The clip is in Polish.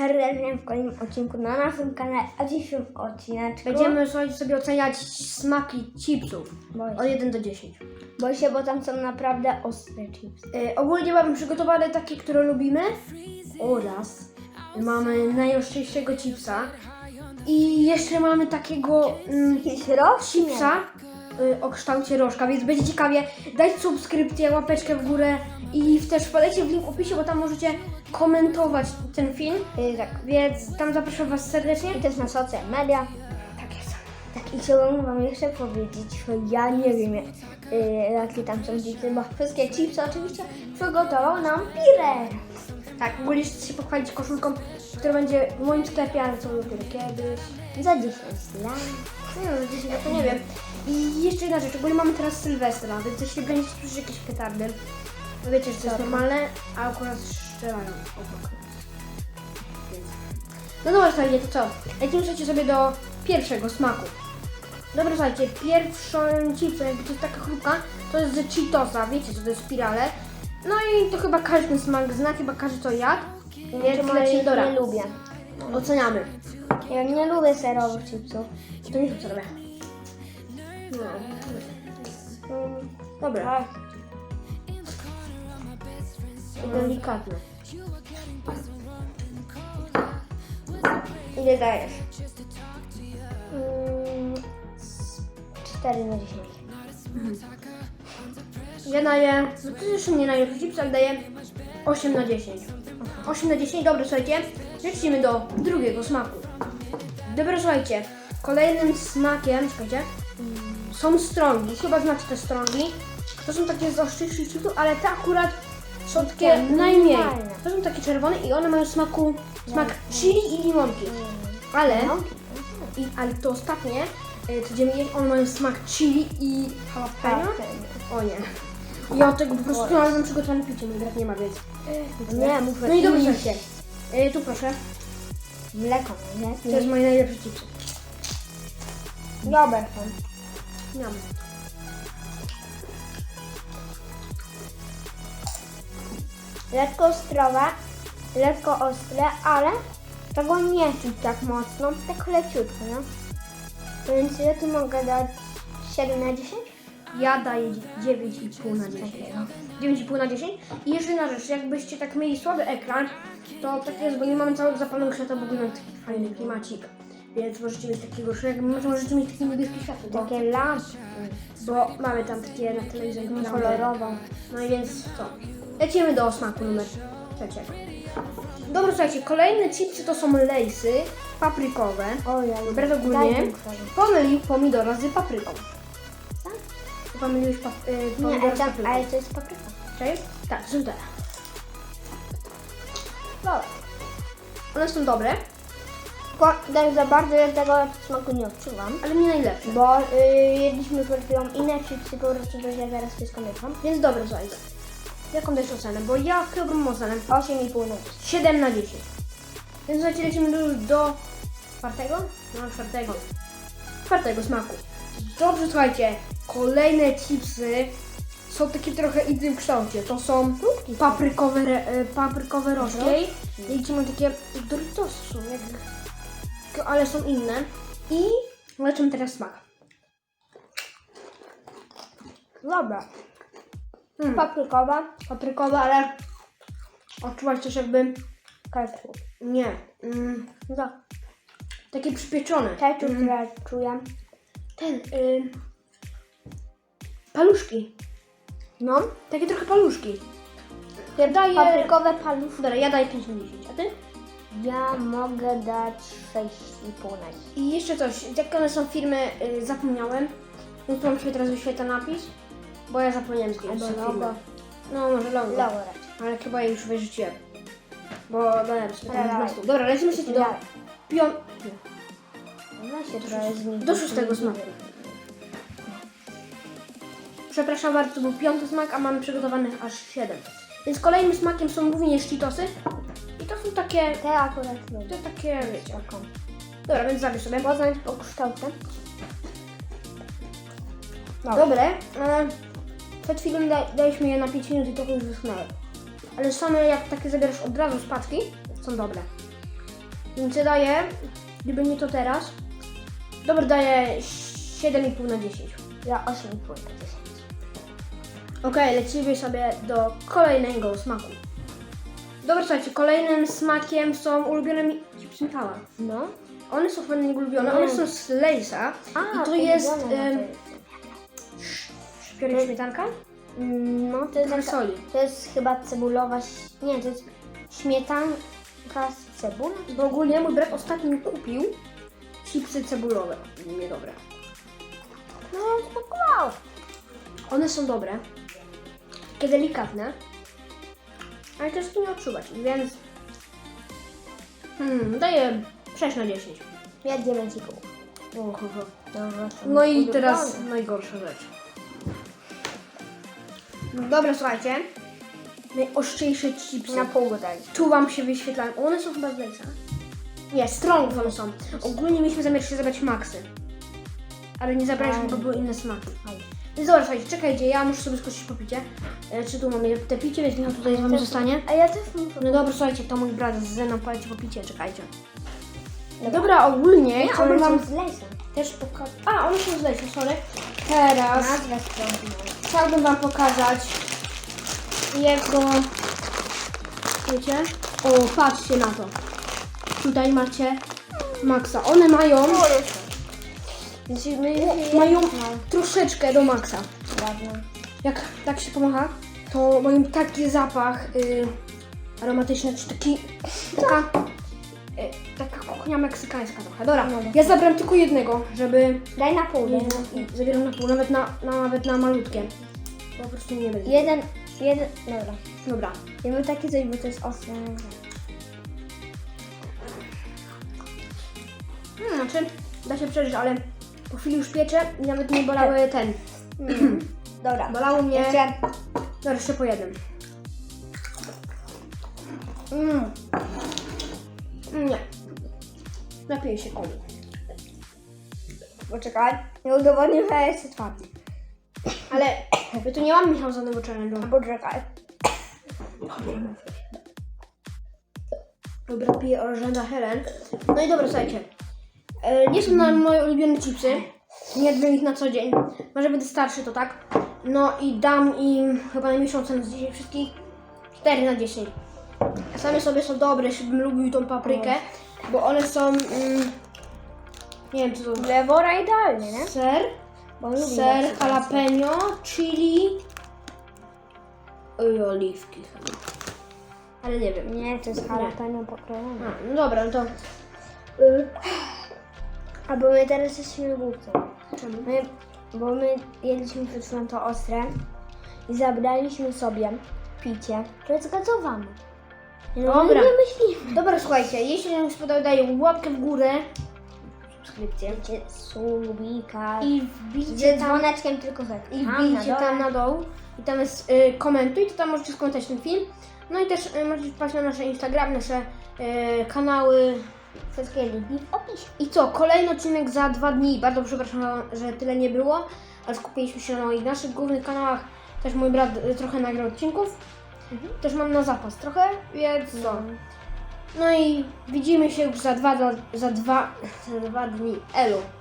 serdecznie w kolejnym odcinku na naszym kanale, a dzisiejszym odcineczku Będziemy słuchajcie, sobie oceniać smaki chipsów Boję od się. 1 do 10. Boję się, bo tam są naprawdę ostre chipsy. Yy, ogólnie mamy przygotowane takie, które lubimy oraz mamy najostrzejszego chipsa i jeszcze mamy takiego mm, rośnie. chipsa o kształcie rożka, więc będzie ciekawie. Dajcie subskrypcję, łapeczkę w górę i też wpadajcie w link w opisie, bo tam możecie komentować ten film, Yy, tak. więc tam zapraszam Was serdecznie. I też na social media. Tak jest. Tak, i chciałbym wam jeszcze powiedzieć, że ja nie wiem, yy, jakie tam są chipsy, bo wszystkie chipsy oczywiście przygotował nam Pirer. Tak, ogólnie chcę się pochwalić koszulką, która będzie w moim sklepie, ale co dopiero kiedyś. Za 10 lat. Nie wiem, gdzieś to nie wiem. I jeszcze jedna rzecz, ogólnie mamy teraz Sylwestra, więc jeśli będziecie słyszeć jakieś petardy, to wiecie, że to jest Dobra. normalne, a akurat strzelają obok. Więc... No dobra, słuchajcie, to co? Lecimy słuchajcie sobie do pierwszego smaku. Dobra, słuchajcie, pierwszą chipsą, jakby to jest taka chrupka, to jest ze Cheetosa, wiecie co to jest spirale. No i to chyba każdy smak zna, chyba każdy to jadł, Więc więc może lecimy ich do nie lubię. Oceniamy. Ja nie lubię serowych chipsów. To nie wiem co Mm, Dobra. Tak. Delikatne. Ile dajesz? Mm, 4 na 10. Ja daję, no to jeszcze nie daję chips, ale daję 8 na 10. 8 na 10, dobra, słuchajcie, lecimy do drugiego smaku. Dobra, słuchajcie, kolejnym smakiem, czekajcie, są strągi, chyba znacie te strągi. To są takie z chipsów, ale te akurat są takie najmniej. To są takie czerwone i one mają smaku, smak chili i limonki. Ale, No. i, ale to ostatnie, y, co będziemy jeść, one mają smak chili i jalapeno. O nie. Ja tego po prostu nie mam przygotowane picie, mój brat nie ma, więc... Nie, muszę No i dobrze, słuchajcie. Y, tu proszę, Mleko, nie? to jest moje najlepsze chipsy. Dobre są. Miam. Lekko ostrowe, lekko ostre, ale tego nie czuć tak mocno, tak leciutko, no. Więc ja tu mogę dać 7 na 10? Ja daję 9,5 na 10. 9,5 na 10. I jeszcze jedna rzecz, jakbyście tak mieli słaby ekran, to tak jest, bo nie mamy całego zapalonego światła, bo mamy taki fajny klimacik. Więc możecie mieć takiego szrek, możecie mieć takie niebieskie światło, bo, Takie lampy bo mamy tam takie na telewizorze kolorową. No i więc co? Lecimy do smaku numer trzeciego. Dobra, słuchajcie, kolejne chipsy to są lejsy paprykowe. O, ja lubię. Brat ogólnie Daj mi kolor. pomylił pomidora z papryką. Tak? Pomyliłeś pap y, Nie, pomidora ale, z tam, papryką. ale to jest papryka. Cześć? Tak, są te. Dobra. One są dobre, Tak za bardzo ja tego smaku nie odczuwam. ale nie najlepsze. Bo y, jedliśmy przed chwilą inne chipsy, po prostu to ja zaraz wszystko mieszam. Więc dobre, słuchajcie. Jaką dajesz ocenę? Bo ja chyba ocenę 8,5 na 10. 7 na 10. Więc słuchajcie, lecimy już do czwartego? No, czwartego. Czwartego smaku. Dobrze, słuchajcie, kolejne chipsy są takie trochę innym kształcie. To są paprykowe, e, paprykowe rożki. I ci mam takie Doritosy są, jak, ale są inne. I lecimy teraz smak. Dobra. Mm, Paprykowa. paprykowe, ale odczuwać też jakby, Ketchup. nie, mm, no tak, takie przypieczone. Ketchup, Mm, czuję. ten, y, paluszki. No. Takie trochę paluszki. Ja daję... Paprykowe paluszki. Dobra, ja daję 5 na 10, a ty? Ja mogę dać 6,5 na 10. I jeszcze coś, jakie one są firmy, y, zapomniałem. Więc wam się teraz wyświetla napis, bo ja zapomniałem zwiedzić Albo są logo. firmy. No, może logo. Ale chyba je już wyrzuciłem. Bo dałem sobie tam Dawaj. Dobra, lecimy sobie do Dawaj. pią... Się trochę z Do szóstego smaku. Przepraszam bardzo, to był piąty smak, a mamy przygotowanych aż 7. Więc kolejnym smakiem są również Cheetosy. Są takie, Te akurat lubię. to takie, wiecie. Taką. Dobra, więc zabierz sobie. Poznać po kształcie. Dobre. E, przed chwilą da, daliśmy je na 5 minut i trochę już wyschnęły. Ale same jak takie zabierasz od razu z paczki, są dobre. Więc ja daję, gdyby nie to teraz, dobra, daję 7,5 na 10. Ja 8,5 na 10. Okej, lecimy sobie do kolejnego smaku. Dobra, słuchajcie, kolejnym smakiem są ulubione mi chipsy Michała. No. One są fajnie ulubione, one Mm. są z Laysa A, i to jest em, no szpiorek śmietanka, No, to jest, trochę soli. to jest chyba cebulowa, ś- nie, to jest śmietanka z cebulą. Bo ogólnie mój brat ostatnio kupił chipsy cebulowe. Niedobre. No, spoko. One są dobre, takie delikatne, ale też tu nie odczuwać, więc hmm, daję 6 na 10. Ja 9,5. Oho. No, No i teraz najgorsza rzecz. No Dobra, słuchajcie. Najostrzejsze chipsy. na pół go daj. Tu wam się wyświetlają. One są chyba z Laysa. Nie, Strong one są. Ogólnie mieliśmy zamiar się zabrać Maxy. Ale nie zabraliśmy, bo były inne smaki. Dobra, słuchajcie, czekajcie, ja muszę sobie skoczyć po picie. E, czy tu mamy te picie, więc Michał tutaj z wami zostanie. A ja też muszę. No dobra, słuchajcie, to mój brat ze mną poleci po picie, czekajcie. Dobra, ogólnie Nie, chciałbym one wam są z lesem. też pokazać. A, one są z Laysa, sorry. Teraz strony. chciałbym wam pokazać jego. Wiecie? O, patrzcie na to. Tutaj macie Maxa. One mają, my mają troszeczkę do Maxa. Ładne. Jak tak się pomacha, to mają taki zapach y, aromatyczny, czy taki, taka, y, taka kuchnia meksykańska trochę. Dobra, No dobra. ja zabrałem tylko jednego, żeby Daj na pół. Daj na pół. i zabieram na pół, nawet na, na, nawet na malutkie. Po prostu nie będzie. Jeden, jeden, dobra. Dobra. Ja bym takie coś, bo to jest ostre. Hmm, znaczy, da się przeżyć, ale po chwili już piecze i nawet nie bolały ten. Dobra. Bolało mnie. Jeszcze, Dobra, jeszcze po jednym. mm, Nie. Napiję się komu. poczekaj. Nie udowodnię, że jest twardy. Ale my tu nie mamy Michał żadnego challenge'u. Poczekaj. Dobra, piję orężada Helen. No i dobra, słuchajcie. E, nie są na moje ulubione chipsy. Nie jadłem ich na co dzień. Może będę starszy, to tak. No i dam im chyba najmniejszą ocenę z 10 wszystkich. 4 na 10. Same sobie są dobre, jeśli bym lubił tą paprykę, bo one są... Mm, nie wiem co to Lewora idealnie, nie? Ser, Bo lubię ser, jalapeno, chili i oliwki chyba. Ale nie wiem. Nie, to jest jalapeno pokrojone. A, no dobra, no to... Y, Albo my teraz jesteśmy głupcy. My, bo my jedliśmy przed chwilą to ostre i zabraliśmy sobie picie, które jest gazowane. No, Dobra. My nie myślimy. Dobra, słuchajcie, jeśli wam się podoba, daję łapkę w górę, subskrypcję Wiecie, subika. i wbijcie tam, dzwoneczkiem tylko tak. i wbijcie tam na dół i tam jest y, komentuj, to tam możecie skomentować ten film. No i też y, możecie wpaść na nasze Instagram, nasze y, kanały. Wszystkie linki w opisie. I co, kolejny odcinek za dwa dni. Bardzo przepraszam, że tyle nie było, ale skupiliśmy się na moich naszych głównych kanałach. Też mój brat y, trochę nagrał odcinków. Też mam na zapas trochę, więc co. No i widzimy się już za dwa, za dwa, za dwa dni. Elo.